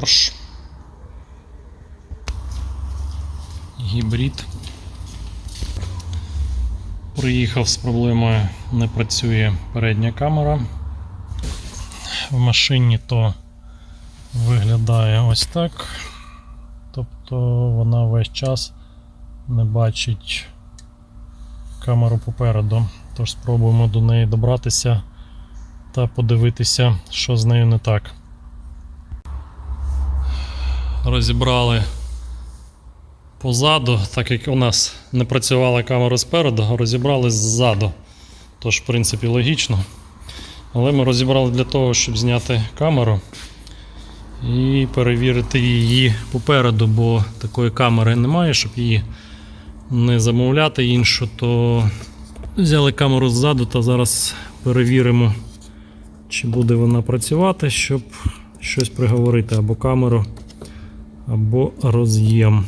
Porsche. Гібрид. Приїхав з проблемою, не працює передня камера. В машині то виглядає ось так. Тобто вона весь час не бачить камеру попереду. Тож спробуємо до неї добратися та подивитися, що з нею не так. Розібрали позаду, так як у нас не працювала камера спереду, розібрали ззаду. Тож, в принципі, логічно. Але ми розібрали для того, щоб зняти камеру і перевірити її попереду, бо такої камери немає, щоб її не замовляти іншу, то взяли камеру ззаду та зараз перевіримо, чи буде вона працювати, щоб щось приговорити або камеру, або роз'єм.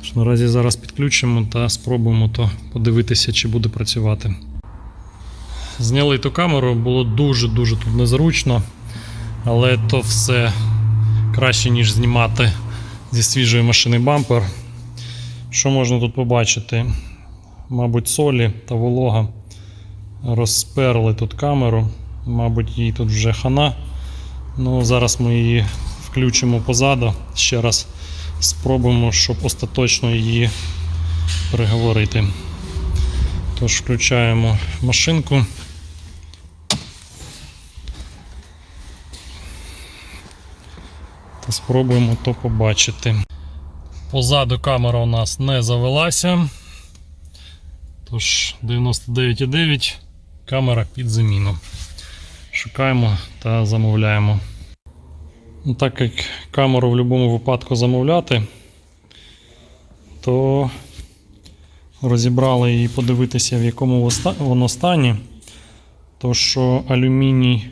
Тож наразі зараз підключимо та спробуємо то подивитися, чи буде працювати. Зняли ту камеру, було дуже-дуже тут незручно, але то все краще, ніж знімати зі свіжої машини бампер. Що можна тут побачити? Мабуть, солі та волога розперли тут камеру. Мабуть, їй тут вже хана. Ну, зараз ми її включимо позаду. Ще раз спробуємо, щоб остаточно її переговорити. Тож включаємо машинку. Та спробуємо то побачити. Позаду камера у нас не завелася. Тож 99,9 камера під заміну. Шукаємо та замовляємо. Ну, Так як камеру в будь-якому випадку замовляти, то розібрали її подивитися, в якому воно стані. То, що алюміній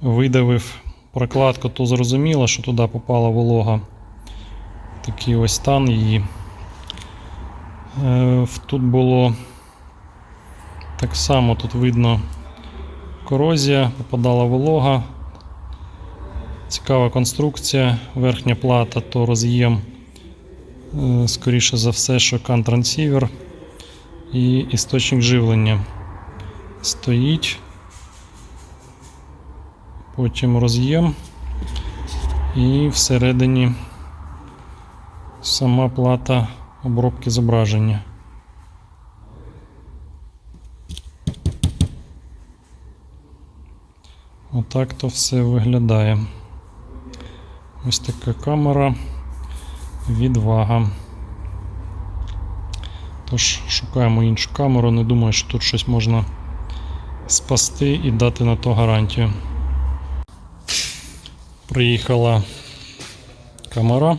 видавив прокладку, то зрозуміло, що туди попала волога. Такий ось стан її. Е, Тут було так само, тут видно корозія, попадала волога. Цікава конструкція, верхня плата, то роз'єм, е, скоріше за все, що кан-трансівер і істочник живлення стоїть. Потім роз'єм і всередині сама плата обробки зображення. Отак то все виглядає. Ось така камера. Відвага. Тож шукаємо іншу камеру. Не думаю, що тут щось можна спасти і дати на то гарантію. Приїхала камера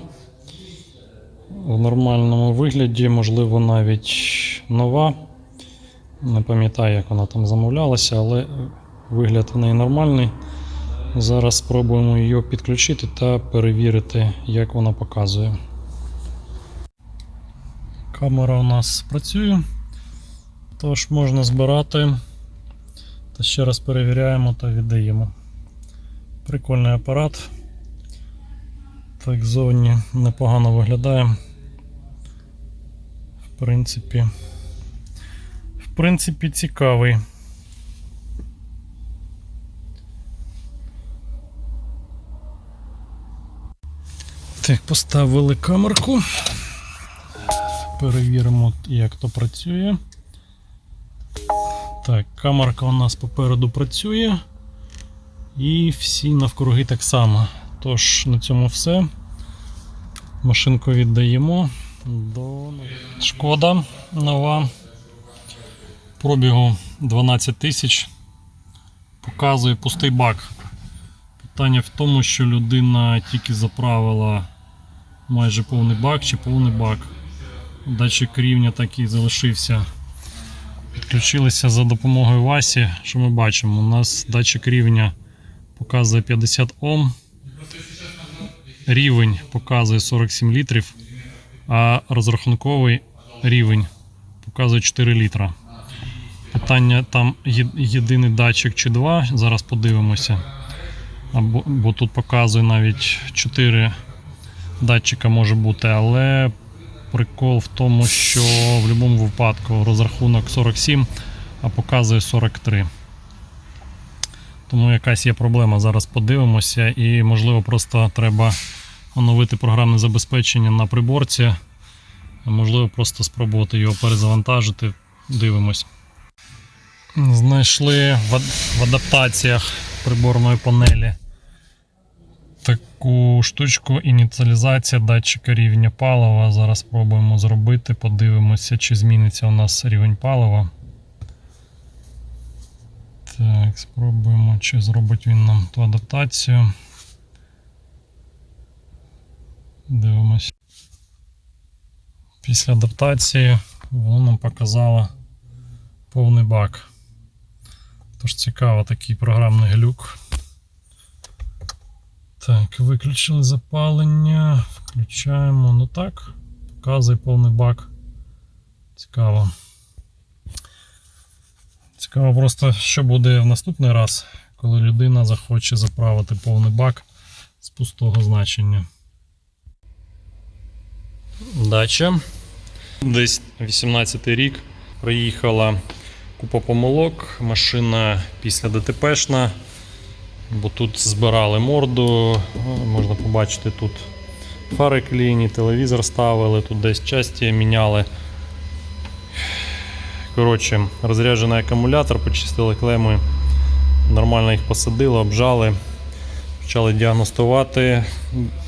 в нормальному вигляді, можливо, навіть нова. Не пам'ятаю, як вона там замовлялася, але вигляд у неї нормальний. Зараз спробуємо її підключити та перевірити, як вона показує. Камера у нас працює, тож можна збирати та ще раз перевіряємо та віддаємо. Прикольний апарат. Так зовні непогано виглядає. В принципі, в принципі, цікавий. Так, поставили камерку. Перевіримо, як то працює. Так, камерка у нас попереду працює. І всі навкруги так само. Тож на цьому все. Машинку віддаємо до шкода нова. Пробігу 12 тисяч. Показує пустий бак. Питання в тому, що людина тільки заправила майже повний бак чи повний бак. Датчик рівня так залишився. Підключилися за допомогою Васі. Що ми бачимо? У нас датчик рівня показує 50 Ом. Рівень показує 47 літрів, а розрахунковий рівень показує 4 літра. Питання там єдиний датчик чи два. Зараз подивимося. Або, бо тут показує навіть 4 датчика може бути, але прикол в тому, що в будь-якому випадку розрахунок 47, а показує 43. Тому якась є проблема. Зараз подивимося, і можливо просто треба оновити програмне забезпечення на приборці. Можливо, просто спробувати його перезавантажити. Дивимось. Знайшли в, адаптаціях приборної панелі таку штучку ініціалізація датчика рівня палива. Зараз спробуємо зробити, подивимося, чи зміниться у нас рівень палива. Так, спробуємо, чи зробить він нам ту адаптацію. Дивимось. Після адаптації воно нам показало повний бак. Тож цікаво такий програмний глюк. Так, виключили запалення, включаємо. Ну так, показує повний бак. Цікаво. Цікаво просто, що буде в наступний раз, коли людина захоче заправити повний бак з пустого значення. Дача. Десь 18 рік. Приїхала купа помилок. Машина після ДТПшна. Бо тут збирали морду. Ну, Можна побачити тут фари кліні, телевізор ставили, тут десь часті міняли. Коротше, розряджений акумулятор, почистили клеми, нормально їх посадили, обжали, почали діагностувати.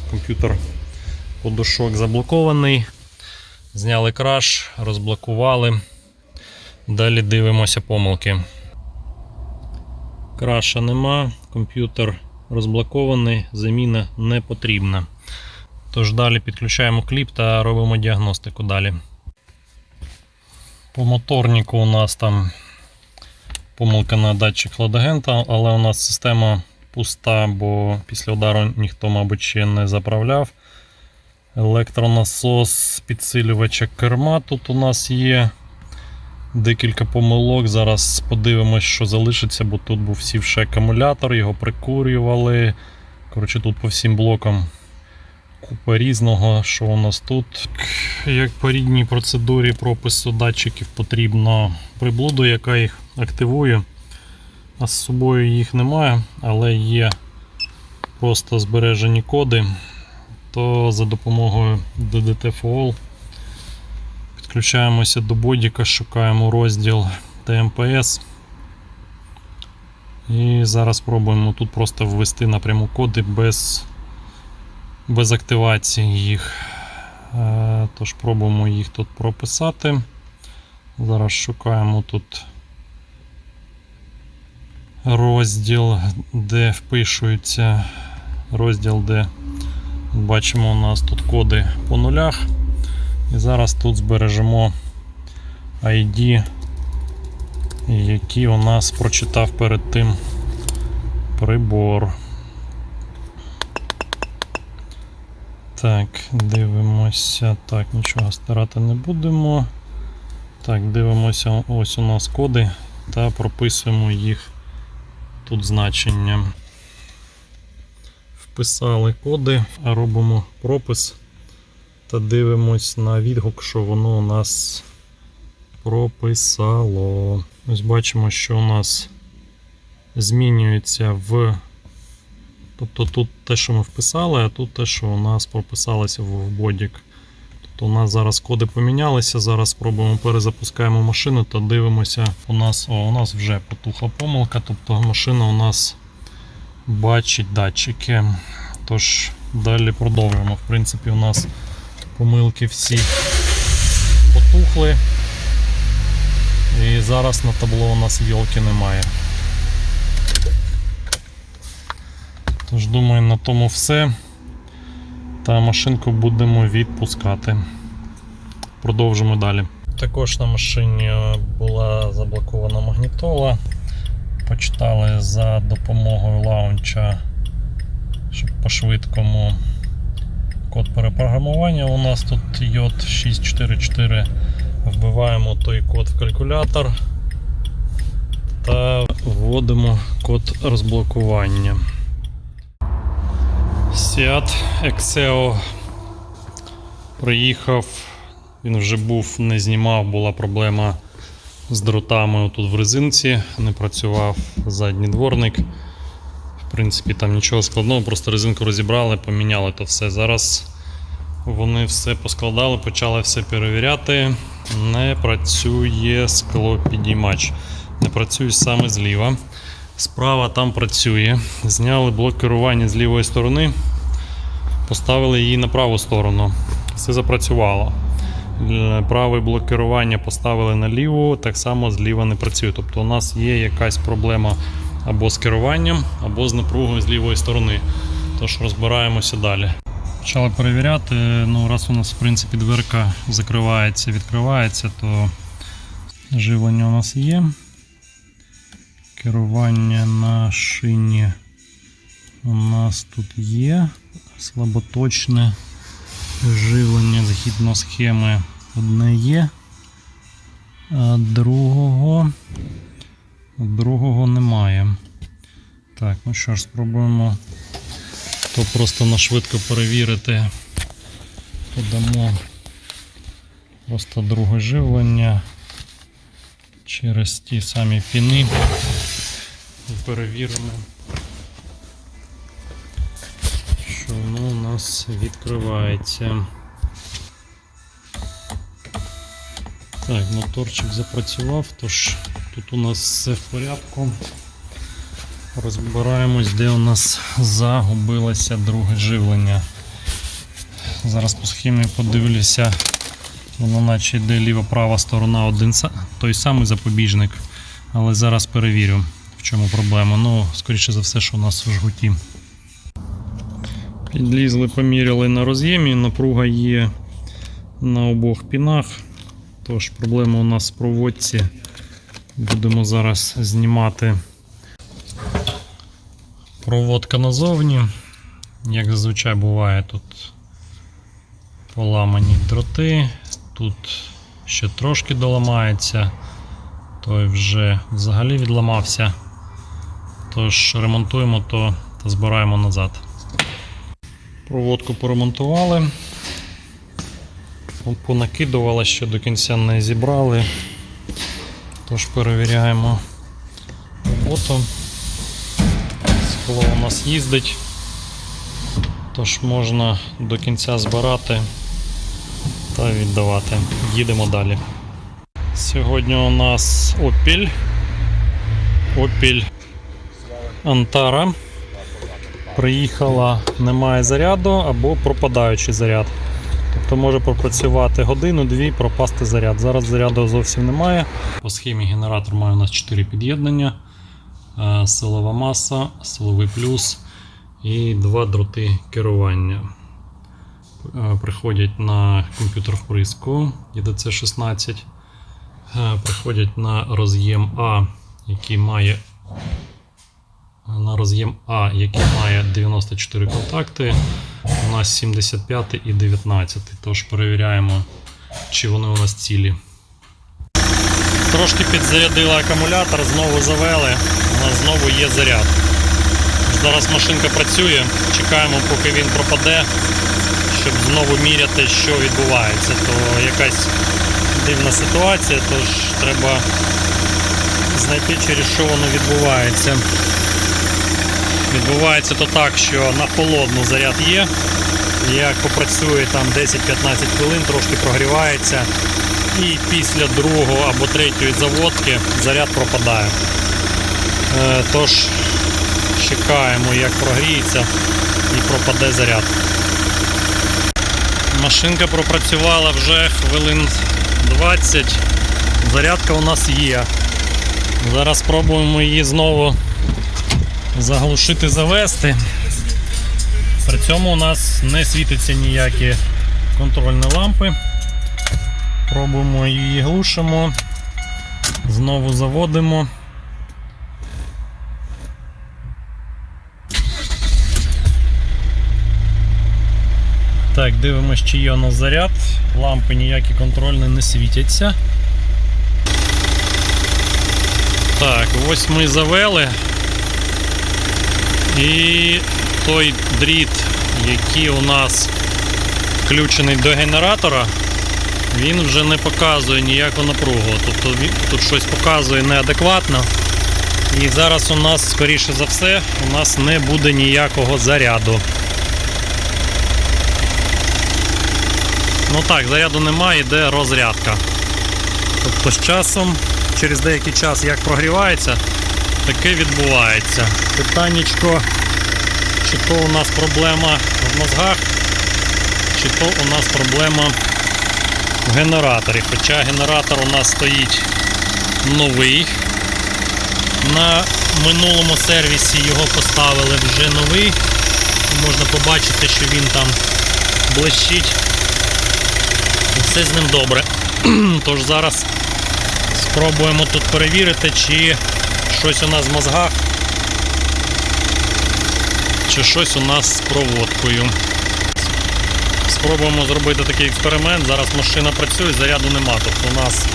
Комп'ютер подушок заблокований. Зняли краш, розблокували. Далі дивимося помилки. Краша нема, комп'ютер розблокований, заміна не потрібна. Тож далі підключаємо кліп та робимо діагностику далі. По моторнику у нас там помилка на датчик хладагента, але у нас система пуста, бо після удару ніхто, мабуть, ще не заправляв. Електронасос підсилювача керма тут у нас є. Декілька помилок. Зараз подивимось, що залишиться, бо тут був сівший акумулятор, його прикурювали. Коротше, тут по всім блокам купа різного, що у нас тут. Як по рідній процедурі пропису датчиків потрібно приблуду, яка їх активує. А з собою їх немає, але є просто збережені коди. То за допомогою DDT for All Підключаємося до бодіка, шукаємо розділ TMPS. І зараз спробуємо тут просто ввести напряму коди без, без активації їх. Е, Тож пробуємо їх тут прописати. Зараз шукаємо тут розділ, де впишується розділ, де бачимо у нас тут коди по нулях. І зараз тут збережемо ID, які у нас прочитав перед тим прибор. Так, дивимося. Так, нічого старати не будемо. Так, дивимося, ось у нас коди та прописуємо їх тут значення. Вписали коди, а робимо пропис та дивимось на відгук, що воно у нас прописало. Ось бачимо, що у нас змінюється в. Тобто тут те, що ми вписали, а тут те, що у нас прописалося в бодік. Тобто у нас зараз коди помінялися. Зараз спробуємо перезапускаємо машину та дивимося. У нас о, у нас вже потухла помилка, тобто машина у нас бачить датчики. Тож далі продовжуємо. В принципі, у нас помилки всі потухли. І зараз на табло у нас йолки немає. Тож, думаю, на тому все. Та машинку будемо відпускати. Продовжимо далі. Також на машині була заблокована магнітола. Почитали за допомогою лаунча, щоб по-швидкому код перепрограмування. У нас тут йод 644. Вбиваємо той код в калькулятор та вводимо код розблокування. Seat Exeo приїхав, він вже був, не знімав, була проблема з дротами тут в резинці, не працював задній дворник. В принципі, там нічого складного, просто резинку розібрали, поміняли то все. Зараз вони все поскладали, почали все перевіряти. Не працює склопідіймач. Не працює саме зліва. Справа там працює. Зняли блок керування з лівої сторони, поставили її на праву сторону. Все запрацювало. Е, Правий блок керування поставили на ліву, так само зліва не працює. Тобто у нас є якась проблема або з керуванням, або з напругою з лівої сторони. Тож розбираємося далі. Почали перевіряти. Ну, раз у нас в принципі дверка закривається, відкривається, то живлення у нас є. Керування на шині у нас тут є. Слаботочне живлення згідно схеми одне є. А другого, другого немає. Так, ну що ж, спробуємо то просто на швидко перевірити. Подамо просто друге живлення через ті самі піни і перевіримо, що воно у нас відкривається. Так, моторчик запрацював, тож тут у нас все в порядку. Розбираємось, де у нас загубилося друге живлення. Зараз по схемі подивлюся, воно наче йде ліва-права сторона один той самий запобіжник. Але зараз перевірю, в чому проблема. Ну, скоріше за все, що у нас в жгуті. Підлізли, поміряли на роз'ємі, напруга є на обох пінах. Тож проблема у нас в проводці. Будемо зараз знімати проводка назовні. Як зазвичай буває, тут поламані дроти, тут ще трошки доламається, той вже взагалі відламався. Тож ремонтуємо то та збираємо назад. Проводку поремонтували. Понакидували, ще до кінця не зібрали. Тож перевіряємо роботу. Скло у нас їздить, тож можна до кінця збирати та віддавати. Їдемо далі. Сьогодні у нас Opel. Opel Antara. Приїхала, немає заряду або пропадаючий заряд. Тобто може пропрацювати годину-дві, пропасти заряд. Зараз заряду зовсім немає. По схемі генератор має у нас 4 під'єднання. Е, силова маса, силовий плюс і два дроти керування. Е, Приходять на комп'ютер вприску EDC16. Е, Приходять на роз'єм А, який має на роз'єм А, який має 94 контакти. У нас 75 і 19. Тож перевіряємо, чи вони у нас цілі. Трошки підзарядили акумулятор, знову завели. У нас знову є заряд. Зараз машинка працює, чекаємо, поки він пропаде, щоб знову міряти, що відбувається. То якась дивна ситуація, тож треба знайти, через що воно відбувається. Відбувається то так, що на холодну заряд є. Як попрацює там 10-15 хвилин, трошки прогрівається. І після другого або третьої заводки заряд пропадає. Е, Тож чекаємо, як прогріється і пропаде заряд. Машинка пропрацювала вже хвилин 20. Зарядка у нас є. Зараз спробуємо її знову заглушити, завести. При цьому у нас не світиться ніякі контрольні лампи. Пробуємо її глушимо. Знову заводимо. Так, дивимось, чи є у нас заряд. Лампи ніякі контрольні не світяться. Так, ось ми завели. І той дріт який у нас включений до генератора, він вже не показує ніяку напругу. Тобто тут щось показує неадекватно. І зараз у нас, скоріше за все, у нас не буде ніякого заряду. Ну так, заряду немає, йде розрядка. Тобто з часом, через деякий час, як прогрівається, таке відбувається. Питаннячко, чи то у нас проблема в мозгах, чи то у нас проблема в генераторі. Хоча генератор у нас стоїть новий. На минулому сервісі його поставили вже новий. Можна побачити, що він там блищить. Все з ним добре. Тож зараз спробуємо тут перевірити, чи щось у нас в мозгах, чи щось у нас з проводкою. Спробуємо зробити такий експеримент. Зараз машина працює, заряду нема. Тобто у нас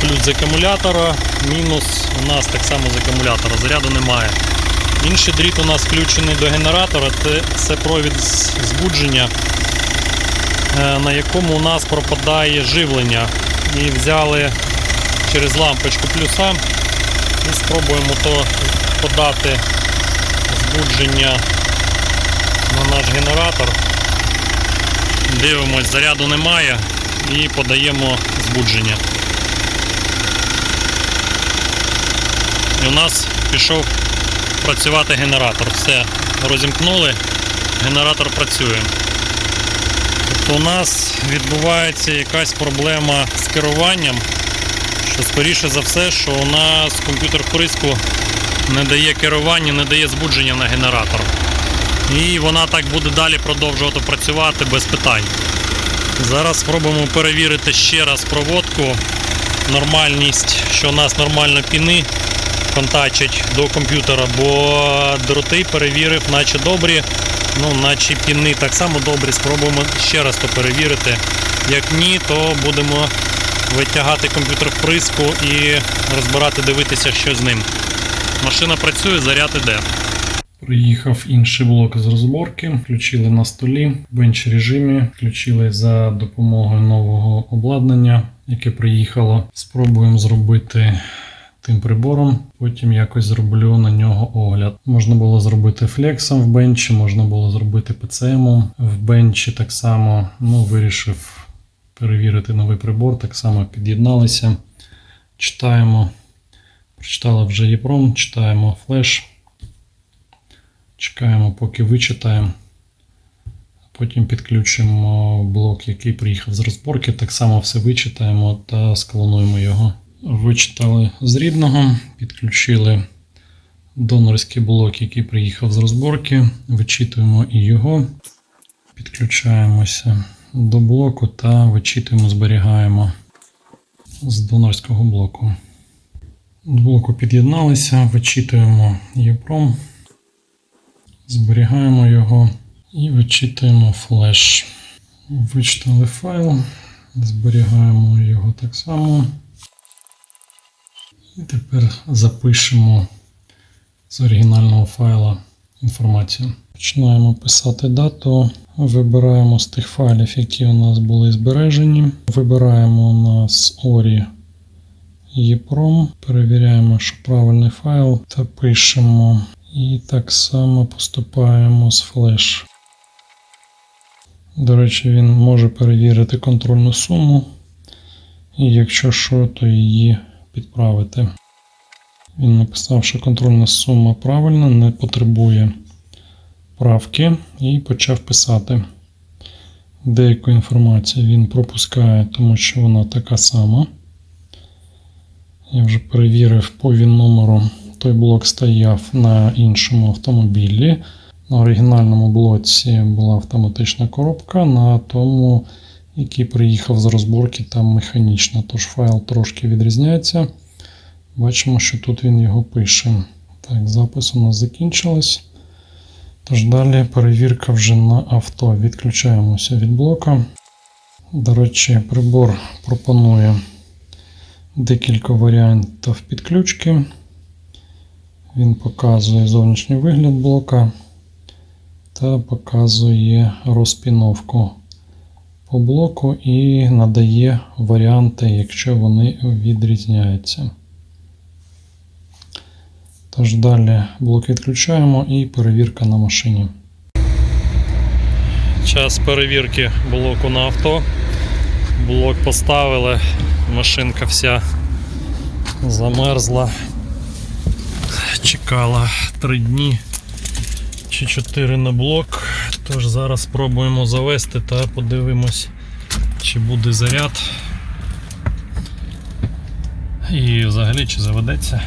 плюс з акумулятора, мінус у нас так само з акумулятора, заряду немає. Інший дріт у нас включений до генератора, це, провід збудження, е, на якому у нас пропадає живлення. І взяли через лампочку плюса і спробуємо то подати збудження на наш генератор. Дивимось, заряду немає і подаємо збудження. І у нас пішов працювати генератор. Все, розімкнули, генератор працює. Тобто у нас відбувається якась проблема з керуванням, що скоріше за все, що у нас комп'ютер вприску не дає керування, не дає збудження на генератор. І вона так буде далі продовжувати працювати без питань. Зараз спробуємо перевірити ще раз проводку, нормальність, що у нас нормально піни контачать до комп'ютера, бо дроти перевірив, наче добрі, ну, наче піни так само добрі. Спробуємо ще раз то перевірити. Як ні, то будемо витягати комп'ютер вприску і розбирати, дивитися, що з ним. Машина працює, заряд іде. Приїхав інший блок з розборки, включили на столі в бенч режимі, включили за допомогою нового обладнання, яке приїхало. Спробуємо зробити тим прибором. Потім якось зроблю на нього огляд. Можна було зробити флексом в бенчі, можна було зробити PCM в бенчі так само. Ну, вирішив перевірити новий прибор, так само під'єдналися. Читаємо. Прочитали вже EEPROM, читаємо флеш. Чекаємо, поки вичитаємо. Потім підключимо блок, який приїхав з розборки. Так само все вичитаємо та склонуємо його. Вичитали з рідного, підключили донорський блок, який приїхав з розборки. Вичитуємо і його. Підключаємося до блоку та вичитуємо, зберігаємо з донорського блоку. До блоку під'єдналися, вичитуємо EEPROM. Зберігаємо його і вичитуємо флеш. Вичитали файл, зберігаємо його так само. І тепер запишемо з оригінального файла інформацію. Починаємо писати дату. Вибираємо з тих файлів, які у нас були збережені. Вибираємо у нас ORI EEPROM. Перевіряємо, що правильний файл, та пишемо. І так само поступаємо з флеш. До речі, він може перевірити контрольну суму. І якщо що, то її підправити. Він написав, що контрольна сума правильна, не потребує правки, і почав писати. Деяку інформацію він пропускає, тому що вона така сама. Я вже перевірив по він номеру. Той блок стояв на іншому автомобілі. На оригінальному блоці була автоматична коробка, на тому, який приїхав з розборки, там механічна. Тож файл трошки відрізняється. Бачимо, що тут він його пише. Так, запис у нас закінчилось. Тож далі перевірка вже на авто. Відключаємося від блока. До речі, прибор пропонує декілька варіантів підключки. Він показує зовнішній вигляд блока. та показує розпіновку по блоку і надає варіанти, якщо вони відрізняються. Тож далі блок відключаємо і перевірка на машині. Час перевірки блоку на авто. Блок поставили, машинка вся замерзла. Чекала 3 дні чи 4 на блок. Тож зараз спробуємо завести та подивимось, чи буде заряд. І взагалі чи заведеться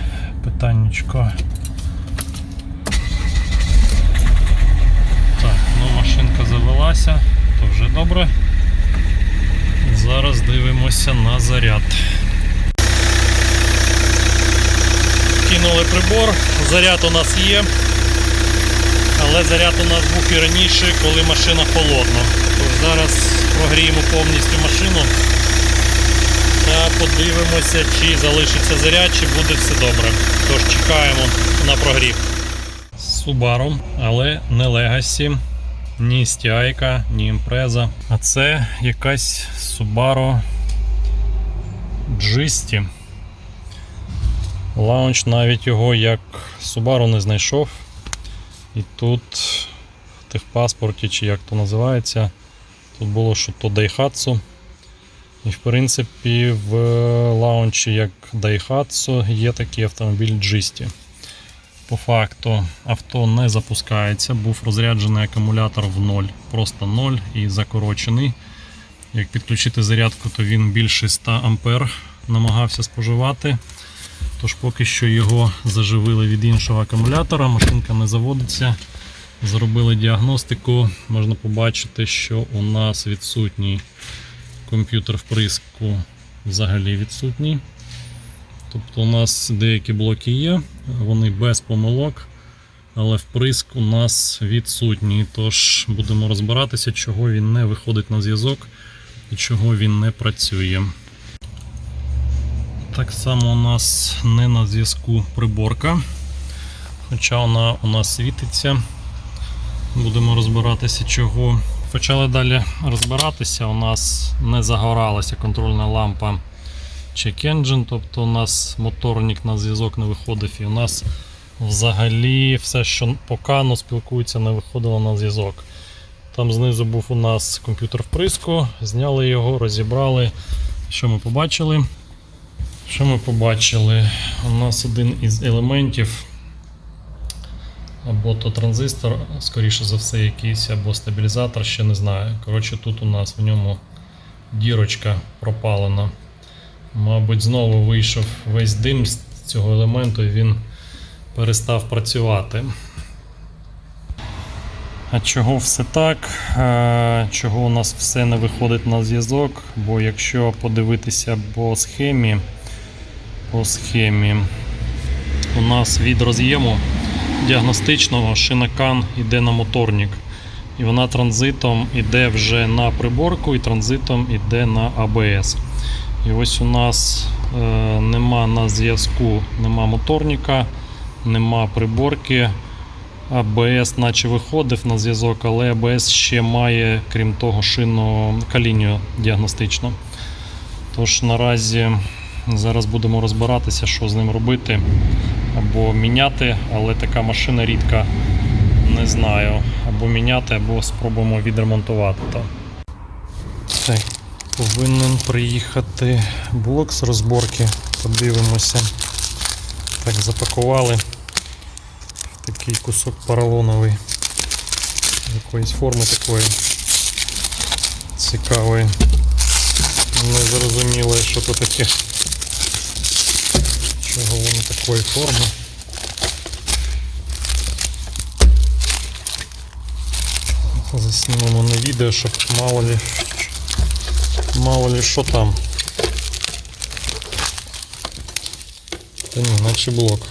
питаннячко. Так, ну машинка завелася, то вже добре. Зараз дивимося на заряд. Кинули прибор, заряд у нас є, але заряд у нас був і раніше, коли машина холодна. Тож зараз прогріємо повністю машину та подивимося, чи залишиться заряд, чи буде все добре. Тож чекаємо на прогрів. Subaru, але не Legacy, ні STI, ні Impreza. А це якась Subaru Gisti. Лаунч навіть його як Subaru не знайшов. І тут в техпаспорті, чи як то називається, тут було, що то Daihatsu. І в принципі в лаунчі як Daihatsu є такий автомобіль Gisti. По факту авто не запускається, був розряджений акумулятор в ноль, просто ноль і закорочений. Як підключити зарядку, то він більше 100 ампер намагався споживати. Тож поки що його заживили від іншого акумулятора, машинка не заводиться. Зробили діагностику, можна побачити, що у нас відсутній комп'ютер вприску взагалі відсутній. Тобто у нас деякі блоки є, вони без помилок, але вприск у нас відсутній. Тож будемо розбиратися, чого він не виходить на зв'язок і чого він не працює. Так само у нас не на зв'язку приборка, хоча вона у нас світиться. Будемо розбиратися, чого. Почали далі розбиратися. У нас не загоралася контрольна лампа Check Engine, тобто у нас моторник на зв'язок не виходив, і у нас взагалі все, що по кану спілкується, не виходило на зв'язок. Там знизу був у нас комп'ютер вприску, зняли його, розібрали. Що ми побачили? Що ми побачили? У нас один із елементів, або то транзистор, скоріше за все, якийсь, або стабілізатор, ще не знаю. Коротше, тут у нас в ньому дірочка пропалена. Мабуть, знову вийшов весь дим з цього елементу і він перестав працювати. А чого все так? Е, Чого у нас все не виходить на зв'язок? Бо якщо подивитися по схемі, по схемі у нас від роз'єму діагностичного шинакан йде на моторник. І вона транзитом йде вже на приборку і транзитом йде на АБС. І ось у нас е, нема на зв'язку, нема моторника, нема приборки. АБС наче виходив на зв'язок, але АБС ще має, крім того, шину калінію діагностичну. Тож наразі зараз будемо розбиратися, що з ним робити. Або міняти, але така машина рідка, не знаю. Або міняти, або спробуємо відремонтувати. там. Так, повинен приїхати блок з розборки. Подивимося. Так, запакували такий кусок поролоновий. Якоїсь форми такої цікавої. Не зрозуміло, що то таке. Чого воно такої форми. Заснімемо на відео, щоб мало ли, мало ли що там. Та ні, наче блок.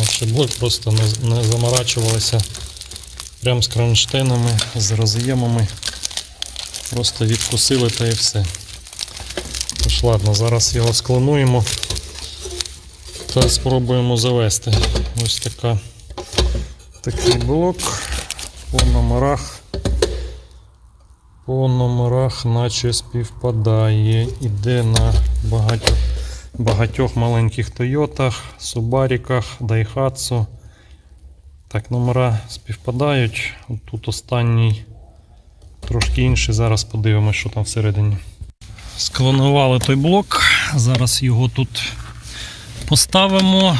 Наче блок просто не, не заморачувалися прямо з кронштейнами, з роз'ємами. Просто відкусили та і все. Тож ладно, зараз його склонуємо та спробуємо завести. Ось така, такий блок. По номерах. По номерах наче співпадає. Іде на багатьох, багатьох маленьких Тойотах, Субаріках, Дайхатсу. Так, номера співпадають. От Тут останній трошки інший. Зараз подивимось, що там всередині. Склонували той блок. Зараз його тут поставимо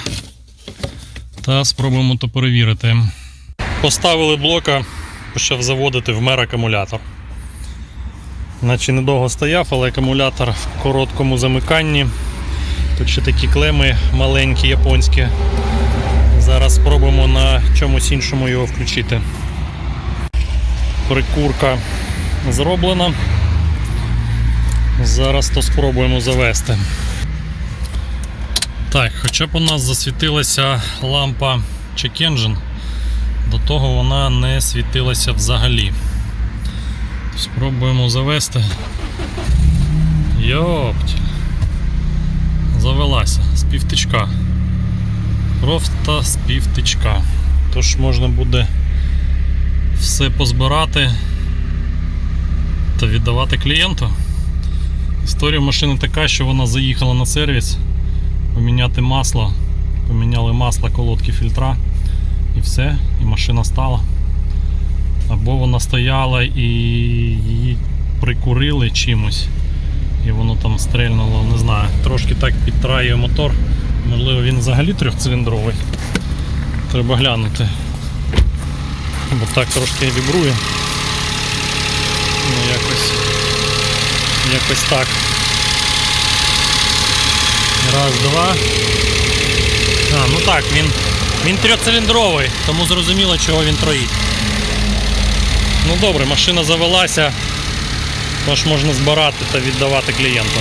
та спробуємо то перевірити. Поставили блока, почав заводити в мер акумулятор. Наче недовго стояв, але акумулятор в короткому замиканні. Тут ще такі клеми маленькі, японські. Зараз спробуємо на чомусь іншому його включити. Прикурка зроблена. Зараз то спробуємо завести. Так, хоча б у нас засвітилася лампа Check Engine, до того вона не світилася взагалі. Спробуємо завести. Йопть. Завелася з півтичка. Просто з півтичка. Тож можна буде все позбирати та віддавати клієнту. Історія машини така, що вона заїхала на сервіс, поміняти масло, поміняли масло, колодки фільтра і все, і машина стала. Або вона стояла і її прикурили чимось, і воно там стрельнуло, не знаю. Трошки так підтраює мотор. Можливо, він взагалі трьохциліндровий. Треба глянути. Бо так трошки вібрує. Ну, якось, якось так. Раз, два. А, ну так, він, він трьохциліндровий, тому зрозуміло, чого він троїть. Ну добре, машина завелася, тож можна збирати та віддавати клієнту.